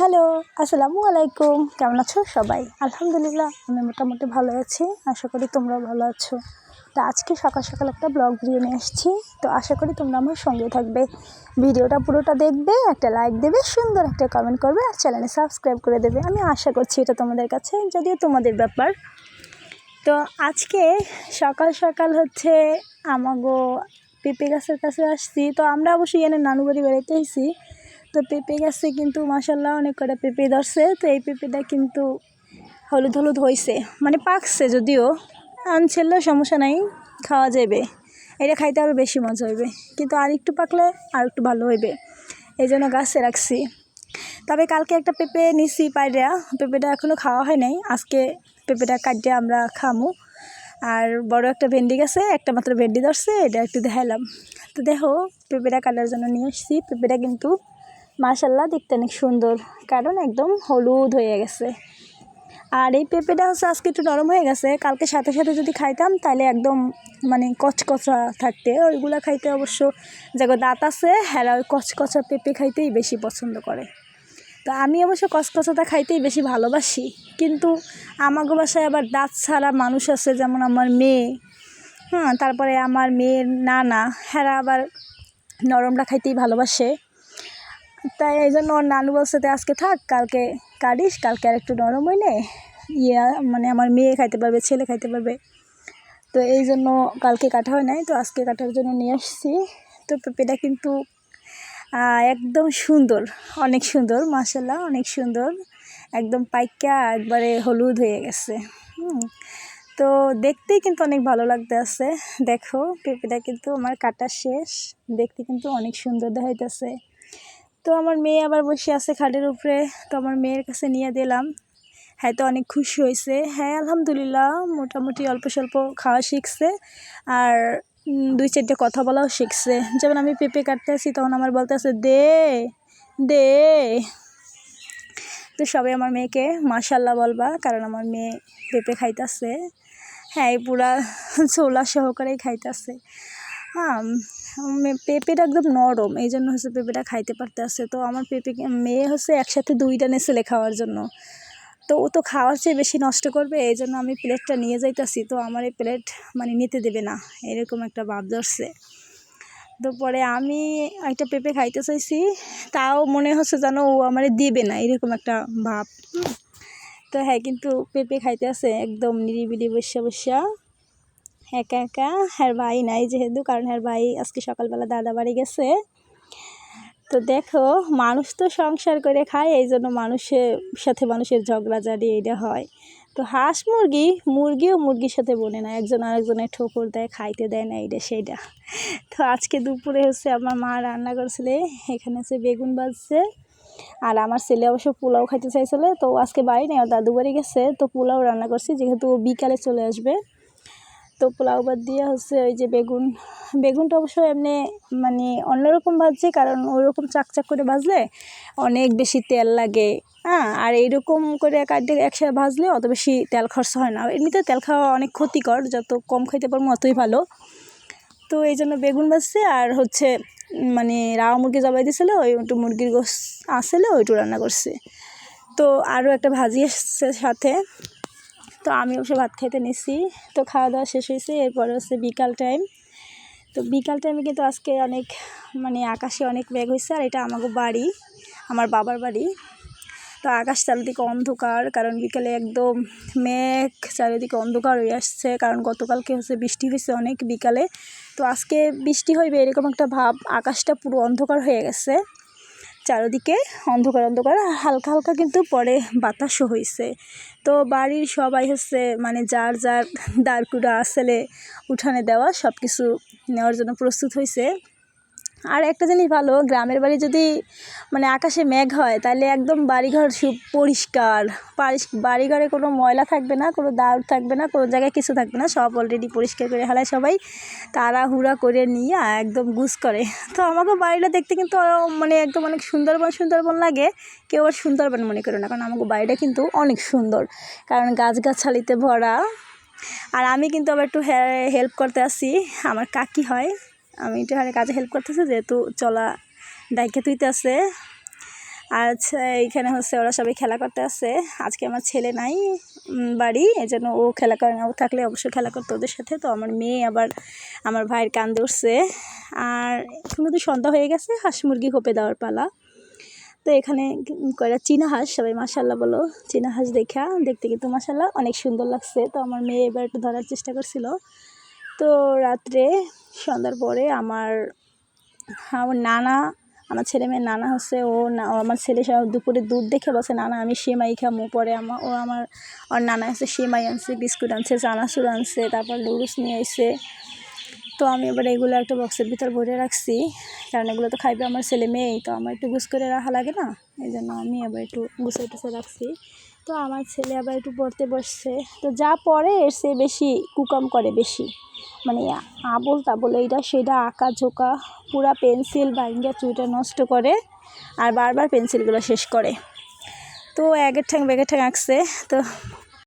Hello, আসসালামু আলাইকুম। কেমন আছো সবাই? আলহামদুলিল্লাহ, আমি মোটামুটি ভালো আছি। আশা করি তোমরাও ভালো আছো। তো আজকে সকাল সকাল একটা ব্লগ ভিডিও নিয়ে এসেছি তো আশা করি তোমরা আমার সঙ্গে থাকবে। ভিডিওটা পুরোটা দেখবে, একটা লাইক দেবে, সুন্দর একটা কমেন্ট করবে, আর চ্যানেলে সাবস্ক্রাইব করে দেবে। আমি আশা করছি এটা তোমাদের কাছে, যদিও তোমাদের ব্যাপার। তো আজকে সকাল সকাল হচ্ছে আমাগো পেঁপে গাছের কাছে আসছি। তো আমরা অবশ্যই এনে নানু বাড়ি বেড়াইতে এসেছি। তো পেঁপে গাছে কিন্তু মাসাল্লাহ অনেক কটা পেঁপে ধরছে। তো এই পেঁপেটা কিন্তু হলুদ হলুদ হয়েছে মানে পাকছে যদিও, আনছিল সমস্যা নাই, খাওয়া যাবে এটা খাইতে আরও বেশি মজা হইবে, কিন্তু আর একটু পাকলে আর একটু ভালো হইবে। এই জন্য গাছে রাখছি। তবে কালকে একটা পেঁপে নিছি পাইরা, পেঁপেটা এখনও খাওয়া হয় নাই। আজকে পেঁপেটা কাটিয়ে আমরা খামু। আর বড় একটা ভেন্ডি গেছে, একটা মাত্র ভেন্ডি ধরছে, এটা একটু দেখাইলাম। তো দেখো, পেঁপেটা কাটার জন্য নিয়ে এসেছি পেঁপেটা কিন্তু মাশাল্লাহ দেখতে অনেক সুন্দর। কারণ একদম হলুদ হয়ে গেছে। আর এই পেঁপেটা হচ্ছে আজকে একটু নরম হয়ে গেছে। কালকে সাথে সাথে যদি খাইতাম, তাহলে একদম মানে কচকচা থাকতে। ওইগুলো খাইতে অবশ্য যাগো দাঁত আছে হ্যাঁ ওই কচকচা পেঁপে খাইতেই বেশি পছন্দ করে। তো আমি অবশ্য কচকচাটা খাইতেই বেশি ভালোবাসি। কিন্তু আমাগো বাসায় আবার দাঁত ছাড়া মানুষ আছে, যেমন আমার মেয়ে। হ্যাঁ তারপরে আমার মেয়ের নানা হেরা আবার নরমটা খাইতেই ভালোবাসে। তাই এই জন্য ওর নানু বলছে যে, আজকে থাক, কালকে কাটিস, কালকে আর একটু নরম হইলে ইয়া মানে আমার মেয়ে খাইতে পারবে, ছেলে খাইতে পারবে। তো এই জন্য কালকে কাটা হয় নাই, তো আজকে কাটার জন্য নিয়ে আসছি। তো পেঁপেটা কিন্তু একদম সুন্দর, অনেক সুন্দর মাসাল্লাহ অনেক সুন্দর। একদম পাইকা, একবারে হলুদ হয়ে গেছে তো দেখতেই কিন্তু অনেক ভালো লাগতে আছে। দেখো, পেঁপেটা কিন্তু আমার কাটা শেষ। দেখতে কিন্তু অনেক সুন্দর দেখাইতেছে। তো আমার মেয়ে আবার বসে আছে খাটের উপরে, তো আমার মেয়ের কাছে নিয়ে দিলাম। হ্যাঁ তো অনেক খুশি হয়েছে। হ্যাঁ আলহামদুলিল্লাহ, মোটামুটি অল্প স্বল্প খাওয়া শিখছে আর দুই চারটে কথা বলাও শিখছে। যেমন আমি পেঁপে কাটতে আসি তখন আমার বলতে আছে, দে দে। তো সবাই আমার মেয়েকে মাশাল্লাহ বলবা, কারণ আমার মেয়ে পেঁপে খাইতেছে। হ্যাঁ এই পুরা ছোলা সহকারেই খাইতেছে। হ্যাঁ পেঁপেটা একদম নরম এই জন্য হচ্ছে পেঁপেটা খাইতে পারতে আছে তো আমার পেঁপে মেয়ে হচ্ছে একসাথে দুইটা নেসেলে খাওয়ার জন্য। তো ও তো খাওয়ার চেয়ে বেশি নষ্ট করবে এই জন্য আমি প্লেটটা নিয়ে যাইতাছি। তো আমার এই প্লেট মানে নিতে দেবে না, এরকম একটা ভাব ধরছে। তো পরে আমি একটা পেঁপে খাইতে চাইছি, তাও মনে হচ্ছে যেন ও আমার দিবে না, এরকম একটা ভাব। তো হ্যাঁ কিন্তু পেঁপে খাইতে আছে একদম নিরিবিলি বসে বসা একা একা হ্যার ভাই নাই যেহেতু, কারণ হ্যার ভাই আজকে সকালবেলা দাদা বাড়ি গেছে। তো দেখো, মানুষ তো সংসার করে খায়, এই জন্য মানুষের সাথে মানুষের ঝগড়াঝাড়ি এইটা হয়। তো হাঁস মুরগি, মুরগিও মুরগির সাথে বনে না, একজন আরেকজনের ঠোকর দেয়, খাইতে দেয় না, এইটা সেইটা। তো আজকে দুপুরে হচ্ছে আমার মা রান্না করছিলে, এখানে হচ্ছে বেগুন বাজছে আর আমার ছেলে অবশ্য পোলাও খাইতে চাইছিল, তো আজকে বাড়ি নেই দাদু বাড়ি গেছে, তো পোলাও রান্না করছি, যেহেতু ও বিকালে চলে আসবে। তো পোলাও বাদ দিয়ে হচ্ছে ওই যে বেগুন, বেগুনটা অবশ্য এমনি মানে অন্যরকম ভাজছে কারণ ওইরকম চাকচাক করে ভাজলে অনেক বেশি তেল লাগে। হ্যাঁ আর এইরকম করে কাটে একসাথে ভাজলে অত বেশি তেল খরচা হয় না। এমনিতে তেল খাওয়া অনেক ক্ষতিকর, যত কম খাইতে পারব অতই ভালো। তো এই জন্য বেগুন ভাজছে আর হচ্ছে মানে রাওয়া মুরগি জবাই দিয়েছিলো ওই একটু মুরগির গোস আসলে ওইটু রান্না করছে। তো আরও একটা ভাজি এসছে সাথে। তো আমি অবশ্য ভাত খাইতে নিছি। তো খাওয়া দাওয়া শেষ হয়েছে, এরপরে হচ্ছে বিকাল টাইম তো বিকাল টাইমে কিন্তু আজকে অনেক মানে আকাশে অনেক মেঘ হয়েছে আর এটা আমাকে বাড়ি, আমার বাবার বাড়ি। তো আকাশ চারিদিকে অন্ধকার, কারণ বিকালে একদম মেঘ চারিদিকে অন্ধকার হয়ে আসছে, কারণ গতকালকে হচ্ছে বৃষ্টি হয়েছে অনেক বিকালে। তো আজকে বৃষ্টি হইবে এরকম একটা ভাব, আকাশটা পুরো অন্ধকার হয়ে গেছে। চারিদিকে অন্ধকার অন্ধকার হালকা হালকা কিন্তু পরে বাতাসও হয়েছে তো বাড়ির সবাই হচ্ছে মানে যার যার দাঁড়কুড়া আসলে উঠানে দেওয়া সব কিছু নেওয়ার জন্য প্রস্তুত হয়েছে আর একটা জিনিস ভালো, গ্রামের বাড়ি যদি মানে আকাশে মেঘ হয়, তাহলে একদম বাড়িঘর সু, পরিষ্কার। বাড়িঘরে কোনো ময়লা থাকবে না, কোনো দাউড় থাকবে না, কোনো জায়গায় কিছু থাকবে না, সব অলরেডি পরিষ্কার করে হেলায় সবাই। তাড়াহুড়া করে নিয়ে একদম গুস করে। তো আমাকে বাড়িটা দেখতে কিন্তু মানে একদম অনেক সুন্দরবন সুন্দরবন লাগে। কেউ আর সুন্দরবন মনে করে না, কারণ আমাকে বাড়িটা কিন্তু অনেক সুন্দর। কারণ গাছগাছালিতে ভরা। আর আমি কিন্তু আবার একটু হেল্প করতে আসি, আমার কাকি হয়। আমি একটু কাজে হেল্প করতেছে, যেহেতু চলা ডাইকে তুইতে আছে। আজ এইখানে হচ্ছে ওরা সবাই খেলা করতে আসছে আজকে আমার ছেলে নাই বাড়ি এই জন্য ও খেলা করে না। ও থাকলে অবশ্যই খেলা করতো ওদের সাথে। তো আমার মেয়ে আবার আমার ভাইয়ের কান্দে উঠছে। আর এখন তো সন্ধ্যা হয়ে গেছে, হাঁস মুরগি হোপে দেওয়ার পালা। তো এখানে কয়টা চীনা হাঁস, সবাই মাসাল্লাহ বলো। চীনা হাঁস দেখা, দেখতে কিন্তু মাসাল্লাহ অনেক সুন্দর লাগছে। তো আমার মেয়ে এবার একটু ধরার চেষ্টা করছিল। তো রাত্রে সন্ধ্যার পরে আমার আমার নানা, আমার ছেলে মেয়ের নানা হচ্ছে, ও না আমার ছেলে সব দুপুরে দুধ দেখে বসে নানা, আমি সেমাই খামো। পরে আমার ও আমার, ওর নানা হচ্ছে সেমাই আনছে, বিস্কুট আনছে, চানাচুর আনছে, তারপর লুডুস নিয়ে এসে তো আমি এবার এগুলো একটা বক্সের ভিতর ভরে রাখছি, কারণ এগুলো তো খাইবে আমার ছেলে মেয়েই, তো আমার একটু গুছ করে রাখা লাগে না, এই জন্য আমি আবার একটু গুছিয়ে টুছে রাখছি। তো আমার ছেলে আবার একটু পড়তে বসছে, তো যা পড়ে এর সে বেশি কুকম করে বেশি। মানে আবল তাবল এইটা সেটা আঁকা ঝোঁকা, পুরা পেন্সিল বাইঙ্গা চুইটা নষ্ট করে, আর বারবার পেন্সিলগুলো শেষ করে। তো একের ঠ্যাং বেগের ঠ্যাং আঁকছে, তো